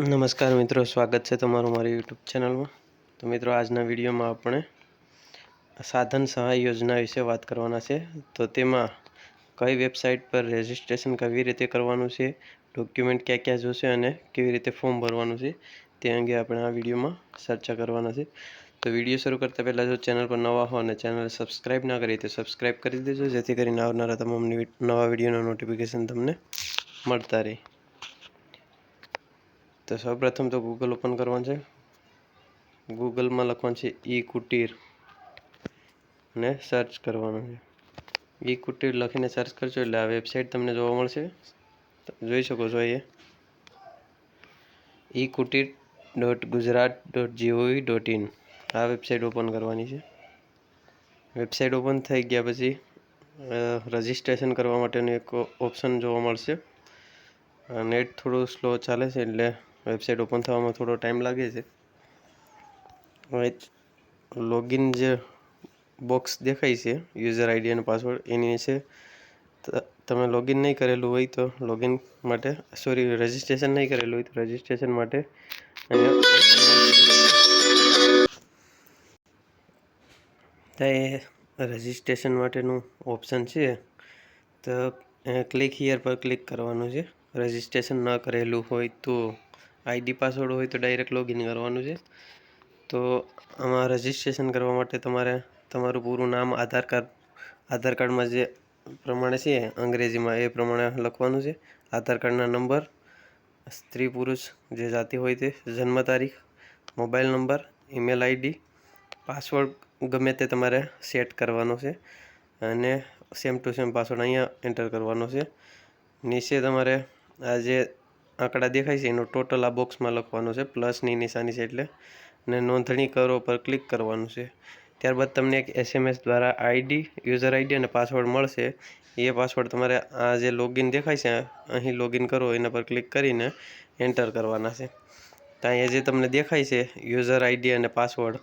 નમસ્કાર મિત્રો, સ્વાગત છે તમારું મારી યુટ્યુબ ચેનલમાં. તો મિત્રો, આજના વિડીયોમાં આપણે સાધન સહાય યોજના વિશે વાત કરવાના છે. તો તેમાં કઈ વેબસાઇટ પર રજિસ્ટ્રેશન કેવી રીતે કરવાનું છે ડોક્યુમેન્ટ ક્યાં ક્યાં જોશે અને કેવી રીતે ફોર્મ ભરવાનું છે, તે અંગે આપણે આ વિડીયોમાં ચર્ચા કરવાના છે. તો વીડિયો શરૂ કરતાં પહેલાં જો ચેનલ પર નવા હો અને ચેનલ સબસ્ક્રાઈબ ના કરી તો સબસ્ક્રાઈબ કરી દેજો, જેથી કરીને આવનારા તમામ નવા વિડીયોના નોટિફિકેશન તમને મળતા રહે. તો સૌપ્રથમ તો ગૂગલ ઓપન કરવાનું છે. ગૂગલમાં લખવાનું છે ઈ કુટીર ને સર્ચ કરવાનું છે. ઈ કુટીર લખીને સર્ચ કરજો એટલે આ વેબસાઇટ તમને જોવા મળશે. જોઈ શકો છો અહીંયા. E Kutir dot Gujarat dot GOV dot in આ વેબસાઇટ ઓપન કરવાની છે. વેબસાઇટ ઓપન થઈ ગયા પછી રજિસ્ટ્રેશન કરવા માટેનું એક ઓપ્શન જોવા મળશે. નેટ થોડું સ્લો ચાલે છે એટલે વેબસાઇટ ઓપન થવામાં થોડો ટાઈમ લાગે છે. લોગિન જે બોક્સ દેખાય છે, યુઝર આઈડી અને પાસવર્ડ, એની છે તમે લોગિન નહીં કરેલું હોય તો લોગિન માટે, સોરી, રજિસ્ટ્રેશન નહીં કરેલું હોય તો રજિસ્ટ્રેશન માટે એ રજિસ્ટ્રેશન માટેનું ઓપ્શન છે. તો ક્લિક હિયર પર ક્લિક કરવાનું છે. રજિસ્ટ્રેશન ન કરેલું હોય તો આઈડી પાસવર્ડ હોય તો ડાયરેક્ટ લોગિન કરવાનું છે. તો આમાં રજિસ્ટ્રેશન કરવા માટે તમારે તમારું પૂરું નામ, આધાર કાર્ડ, આધાર કાર્ડમાં જે પ્રમાણે છે, અંગ્રેજીમાં એ પ્રમાણે લખવાનું છે. આધાર કાર્ડના નંબર, સ્ત્રી પુરુષ જે જાતિ હોય તે, જન્મ તારીખ, mobile number, email ID, password ગમે તે તમારે સેટ કરવાનો છે. અને સેમ ટુ સેમ પાસવર્ડ અહીંયા એન્ટર કરવાનો છે. નીચે તમારે આ જે આંકડા દેખાય છે, એનો ટોટલ આ બોક્સમાં લખવાનો છે પ્લસની નિશાની છે એટલે. અને નોંધણી કરો પર ક્લિક કરવાનું છે. ત્યારબાદ તમને એક એસએમએસ દ્વારા આઈડી યુઝર આઈડી અને પાસવર્ડ મળશે. એ પાસવર્ડ તમારે આ જે લોગિન દેખાય છે, અહીં લોગિન કરો, એના પર ક્લિક કરીને એન્ટર કરવાના છે. તો અહીંયા જે તમને દેખાય છે યુઝર આઈડી અને પાસવર્ડ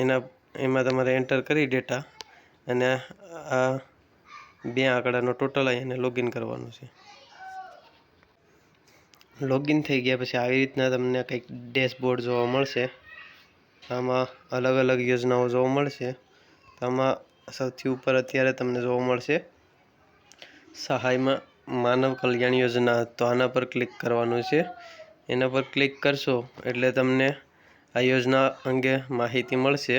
એના, એમાં તમારે એન્ટર કરી ડેટા અને આ બે આંકડાનો ટોટલ એને લોગિન કરવાનું છે. લોગિન થઈ ગયા, પછી આવી રીતના તમને કંઈક ડેશબોર્ડ જોવા મળશે. આમાં અલગ અલગ યોજનાઓ જોવા મળશે. આમાં સૌથી ઉપર અત્યારે તમને જોવા મળશે, સહાયમાં માનવ કલ્યાણ યોજના. તો આના પર ક્લિક કરવાનું છે. એના પર ક્લિક કરશો એટલે તમને આ યોજના અંગે માહિતી મળશે,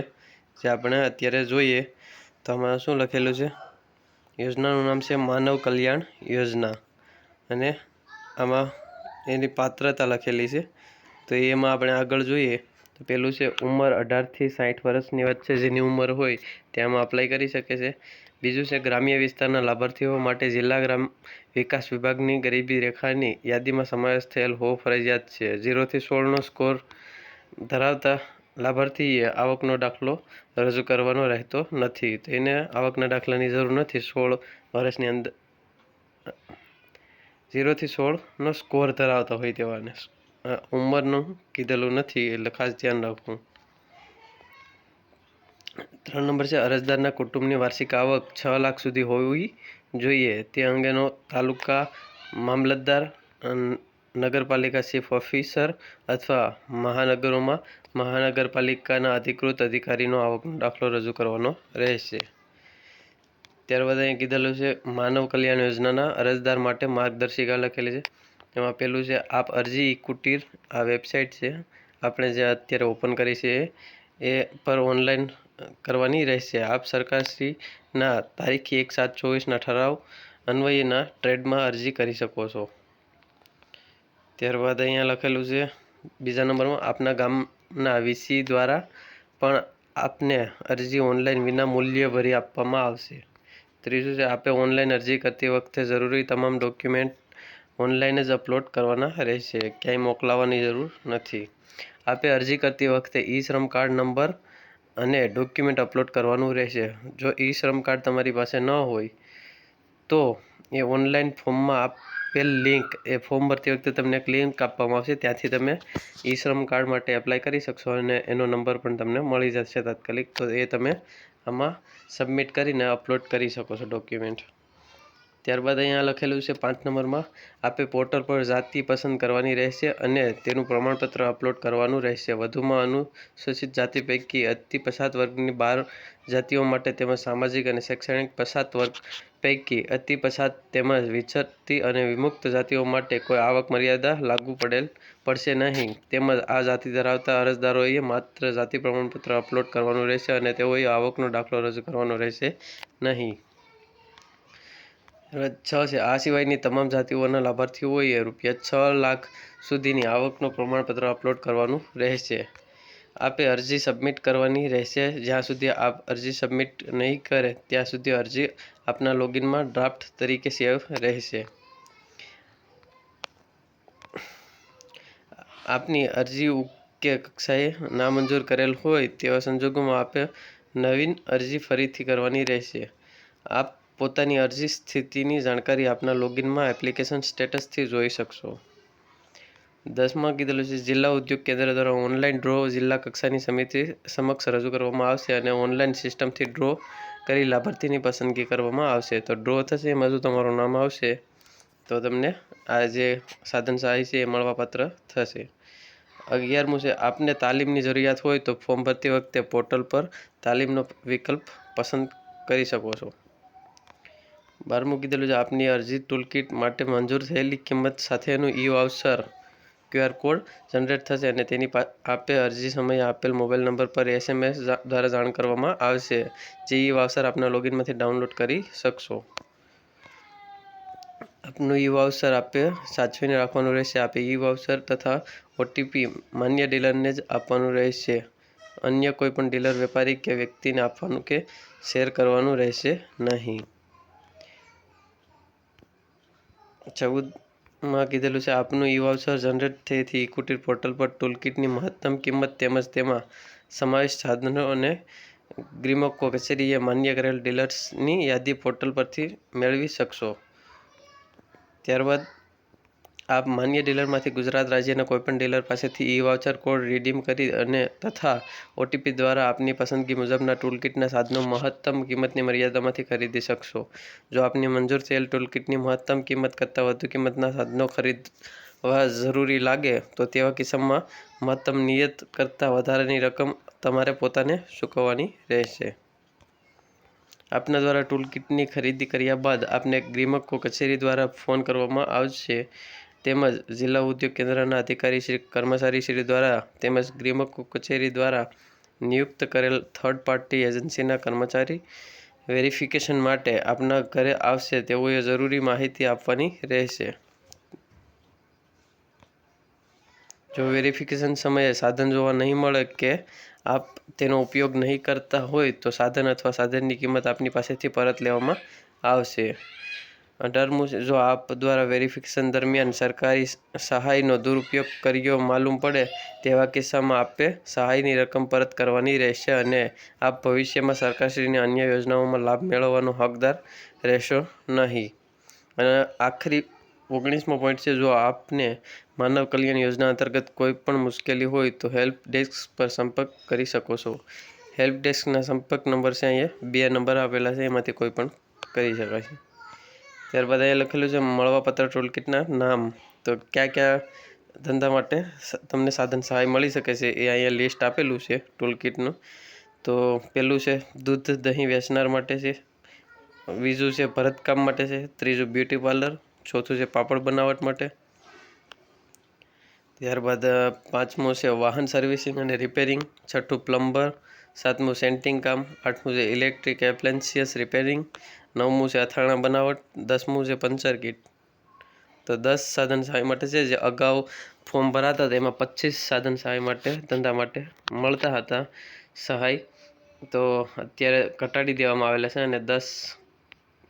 જે આપણે અત્યારે જોઈએ. તો આમાં શું લખેલું છે? યોજનાનું નામ છે માનવ કલ્યાણ યોજના. અને આમાં એની પાત્રતા લખેલી છે. તો એમાં આપણે આગળ જોઈએ, તો પેલું છે, ઉંમર અઢારથી સાઠ વર્ષની વચ્ચે જેની ઉંમર હોય તેમાં અપ્લાય કરી શકે છે. બીજું છે, ગ્રામ્ય વિસ્તારના લાભાર્થીઓ માટે જિલ્લા ગ્રામ વિકાસ વિભાગની ગરીબી રેખાની યાદીમાં સમાવેશ થયેલ હોવો ફરજિયાત છે. ઝીરોથી સોળનો સ્કોર ધરાવતા લાભાર્થીએ આવકનો દાખલો રજૂ કરવાનો રહેતો નથી. તો એને આવકના દાખલાની જરૂર નથી. સોળ વર્ષની અંદર ઝીરોથી સોળનો સ્કોર ધરાવતા હોય તેવાને ઉંમરનું કીધેલું નથી એટલે ખાસ ધ્યાન રાખવું. ત્રણ નંબર છે, અરજદારના કુટુંબની વાર્ષિક આવક છ લાખ સુધી હોવી જોઈએ. તે અંગેનો તાલુકા મામલતદાર નગરપાલિકા ચીફ ઓફિસર અથવા મહાનગરોમાં મહાનગરપાલિકાના અધિકૃત અધિકારીનો આવકનો દાખલો રજૂ કરવાનો રહેશે. ત્યારબાદ અહીંયા કીધેલું છે, માનવ કલ્યાણ યોજનાના અરજદાર માટે માર્ગદર્શિકા લખેલી છે. એમાં પેલું છે, આપ અરજી કુટીર, આ વેબસાઇટ છે. આપણે જે અત્યારે ઓપન કરી છે, એ પર ઓનલાઈન કરવાની રહેશે. આપ સરકારશ્રીના તારીખ એક સાત ચોવીસના ઠરાવ અન્વયના ટ્રેડમાં અરજી કરી શકો છો. ત્યારબાદ અહીંયા લખેલું છે, બીજા નંબરમાં, આપના ગામના વીસી દ્વારા પણ આપને અરજી ઓનલાઈન વિના મૂલ્ય ભરી આપવામાં આવશે. ત્રીજું છે, આપે ઓનલાઈન અરજી કરતી વખતે જરૂરી તમામ ડોક્યુમેન્ટ ઓનલાઈન જ અપલોડ કરવાના રહેશે. ક્યાંય મોકલાવવાની જરૂર નથી. આપે અરજી કરતી વખતે ઈ શ્રમ કાર્ડ નંબર અને ડોક્યુમેન્ટ અપલોડ કરવાનું રહેશે. જો ઈ શ્રમ કાર્ડ તમારી પાસે ન હોય, તો એ ઓનલાઈન ફોર્મમાં આપેલ લિંક એ ફોર્મ ભરતી વખતે તમને એક લિંક આપવામાં આવશે. ત્યાંથી તમે ઈ શ્રમ કાર્ડ માટે એપ્લાય કરી શકશો અને એનો નંબર પણ તમને મળી જશે તાત્કાલિક. તો એ તમે આમાં સબમિટ કરીને અપલોડ કરી શકો છો ડોક્યુમેન્ટ ત્યારબાદ અહીંયા લખેલું છે પાંચ નંબરમાં, આપે પોર્ટલ પર જાતિ પસંદ કરવાની રહેશે અને તેનું પ્રમાણપત્ર અપલોડ કરવાનું રહેશે. વધુમાં અનુસૂચિત જાતિ પૈકી અતિ પછાત વર્ગની બાર જાતિઓ માટે તેમજ સામાજિક અને શૈક્ષણિક પછાત વર્ગ પૈકી અતિ પછાત તેમજ વિચરતી અને વિમુક્ત જાતિઓ માટે કોઈ આવક મર્યાદા લાગુ પડેલ પડશે નહીં. તેમજ આ જાતિ ધરાવતા અરજદારોએ માત્ર જાતિ પ્રમાણપત્ર અપલોડ કરવાનું રહેશે અને તેઓએ આવકનો દાખલો રજૂ કરવાનો રહેશે નહીં. છ છે આ સિવાયની તમામ જાતિઓના લાભાર્થીઓએ રૂપિયા છ લાખ સુધીની આવકનું પ્રમાણપત્ર અપલોડ કરવાનું રહેશે. આપે અરજી સબમિટ કરવાની રહેશે. જ્યાં સુધી આપ અરજી સબમિટ નહીં કરે, ત્યાં સુધી અરજી આપના લોગિનમાં ડ્રાફ્ટ તરીકે સેવ રહેશે. આપની અરજી ઉકે કક્ષાએ નામંજૂર કરેલ હોય તેવા સંજોગોમાં આપે નવીન અરજી ફરીથી કરવાની રહેશે. આપ પોતાની અરજી સ્થિતિની જાણકારી આપના લોગિનમાં એપ્લિકેશન સ્ટેટસથી જોઈ શકશો. દસમાં કીધેલું છે, જિલ્લા ઉદ્યોગ કેન્દ્ર દ્વારા ઓનલાઈન ડ્રો જિલ્લા કક્ષાની સમિતિ સમક્ષ રજૂ કરવામાં આવશે અને ઓનલાઈન સિસ્ટમથી ડ્રો કરી લાભાર્થીની પસંદગી કરવામાં આવશે. તો ડ્રો થશે, એમાં જો તમારું નામ આવશે, તો તમને આ જે સાધન સહાય છે એ મળવાપાત્ર થશે. અગિયારમું છે, આપને તાલીમની જરૂરિયાત હોય તો ફોર્મ ભરતી વખતે પોર્ટલ પર તાલીમનો વિકલ્પ પસંદ કરી શકો છો. બારમું કીધેલું છે, આપની અરજી ટૂલકિટ માટે મંજૂર થયેલી કિંમત સાથેનું e voucher QR code generate થશે અને તેની આપે અરજી સમયે આપેલ મોબાઈલ નંબર પર એસએમએસ દ્વારા જાણ કરવામાં આવશે, જે ઈ વાઉચર આપના લોગિનમાંથી ડાઉનલોડ કરી શકશો. આપનું ઈ વાઉચર આપે સાચવીને રાખવાનું રહેશે, આપે ઈ વાઉચર તથા ઓટીપી માન્ય ડીલરને જ આપવાનું રહેશે. અન્ય કોઈપણ ડીલર, વેપારી કે વ્યક્તિને આપવાનું કે શેર કરવાનું રહેશે નહીં. ચૌદમાં કીધેલું છે, આપનું યુ અવસર જનરેટ થયેથી ઇક્વિટી પોર્ટલ પર ટૂલકિટની મહત્તમ કિંમત તેમજ તેમાં સમાવિષ્ટ સાધનો અને ગ્રીમકો કચેરીએ માન્ય કરેલ ડીલર્સની યાદી પોર્ટલ પરથી મેળવી શકશો. ત્યારબાદ આપ માન્ય ડીલરમાંથી ગુજરાત રાજ્યના કોઈપણ ડીલર પાસેથી ઈ વાઉચર કોડ રીડીમ કરી અને તથા ઓટીપી દ્વારા આપની પસંદગી મુજબના ટૂલકિટના સાધનો મહત્તમ કિંમતની મર્યાદામાંથી ખરીદી શકશો. જો આપની મંજૂર થયેલ ટૂલકિટની મહત્તમ કિંમત કરતાં વધુ કિંમતના સાધનો ખરીદવા જરૂરી લાગે, તો તેવા કિસ્સામાં મહત્તમ નિયત કરતાં વધારાની રકમ તમારે પોતાને ચૂકવવાની રહેશે. આપના દ્વારા ટૂલકિટની ખરીદી કર્યા બાદ આપને ગ્રીમકો કચેરી દ્વારા ફોન કરવામાં આવશે. તેમજ જિલ્લા ઉદ્યોગ કેન્દ્રના અધિકારી શ્રી કર્મચારી શ્રી દ્વારા તેમજ ગ્રીમક કચેરી દ્વારા નિયુક્ત કરેલ થર્ડ પાર્ટી એજન્સીના કર્મચારી વેરિફિકેશન માટે આપના ઘરે આવશે તેઓએ જરૂરી માહિતી આપવાની રહેશે. જો વેરિફિકેશન સમયે સાધન જોવા નહીં મળે કે આપ તેનો ઉપયોગ નહીં કરતા હોય તો સાધન અથવા સાધનની કિંમત આપની પાસેથી પરત લેવામાં આવશે. અઢારમું જો આપ દ્વારા વેરિફિકેશન દરમિયાન સરકારી સહાયનો દુરુપયોગ કર્યો માલુમ પડે, તેવા કિસ્સામાં આપે સહાયની રકમ પરત કરવાની રહેશે અને આપ ભવિષ્યમાં સરકારશ્રીની અન્ય યોજનાઓમાં લાભ મેળવવાનો હકદાર રહેશો નહીં. અને આખરી ઓગણીસમો પોઈન્ટ છે, જો આપને માનવ કલ્યાણ યોજના અંતર્ગત કોઈ પણ મુશ્કેલી હોય તો હેલ્પ ડેસ્ક પર સંપર્ક કરી શકો છો. હેલ્પ ડેસ્કના સંપર્ક નંબર છે અહીંયા, બે નંબર આપેલા છે, એમાંથી કોઈ પણ કરી શકાય છે. ત્યારબાદ અહીંયા લખેલું છે, મળવાપત્ર ટૂલકીટના નામ. તો કયા કયા ધંધા માટે તમને સાધન સહાય મળી શકે છે એ અહીંયા લિસ્ટ આપેલું છે ટૂલકીટનું તો પેલું છે, દૂધ દહીં વેચનાર માટે છે. બીજું છે, ભરતકામ માટે છે. ત્રીજું બ્યુટી પાર્લર ચોથું છે, પાપડ બનાવટ માટે. ત્યારબાદ પાંચમું છે, વાહન સર્વિસિંગ અને રિપેરિંગ છઠ્ઠું પ્લમ્બર સાતમું સેન્ટિંગ કામ. આઠમું છે ઇલેક્ટ્રિક એપ્લેન્સિયસ રિપેરિંગ નવમું છે અથાણા બનાવટ, દસમું છે પંચર કીટ. તો દસ સાધન સહાય માટે છે, જે અગાઉ ફોર્મ ભરાતા હતા, એમાં પચીસ સાધન સહાય માટે, ધંધા માટે મળતા હતા સહાય. તો અત્યારે ઘટાડી દેવામાં આવેલા છે અને દસ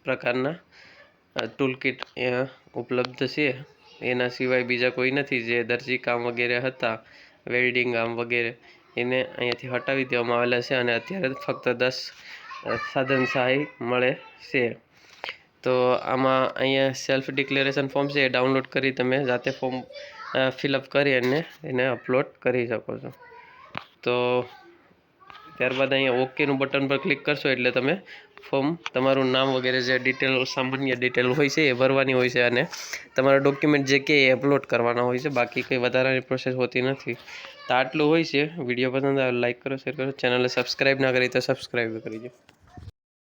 પ્રકારના ટૂલ કિટ ઉપલબ્ધ છે. એના સિવાય બીજા કોઈ નથી, જે દરજી કામ વગેરે હતા વેલ્ડિંગ કામ વગેરે, એને અહીંયાથી હટાવી દેવામાં આવેલા છે અને અત્યારે ફક્ત દસ સાધન સહાય મળે છે. તો આમાં અહીંયા સેલ્ફ ડિક્લેરેશન ફોર્મ છે, એ ડાઉનલોડ કરી તમે જાતે ફોર્મ ફિલઅપ કરી અને એને અપલોડ કરી શકો છો. તો ત્યારબાદ અહીંયા ઓકેનું બટન પર ક્લિક કરશો એટલે તમે ફોર્મ તમારું નામ વગેરે જે ડિટેલ સામાન્ય ડિટેલ હોય છે, એ ભરવાની હોય છે અને તમારા ડોક્યુમેન્ટ જે કે એ અપલોડ કરવાના હોય છે, બાકી કંઈ વધારાની પ્રોસેસ હોતી નથી. તો આટલું હોય છે. વીડિયો પસંદ આવે લાઇક કરો શેર કરો ચેનલને સબસ્ક્રાઈબ ના કરી તો સબસ્ક્રાઈબ કરી દો.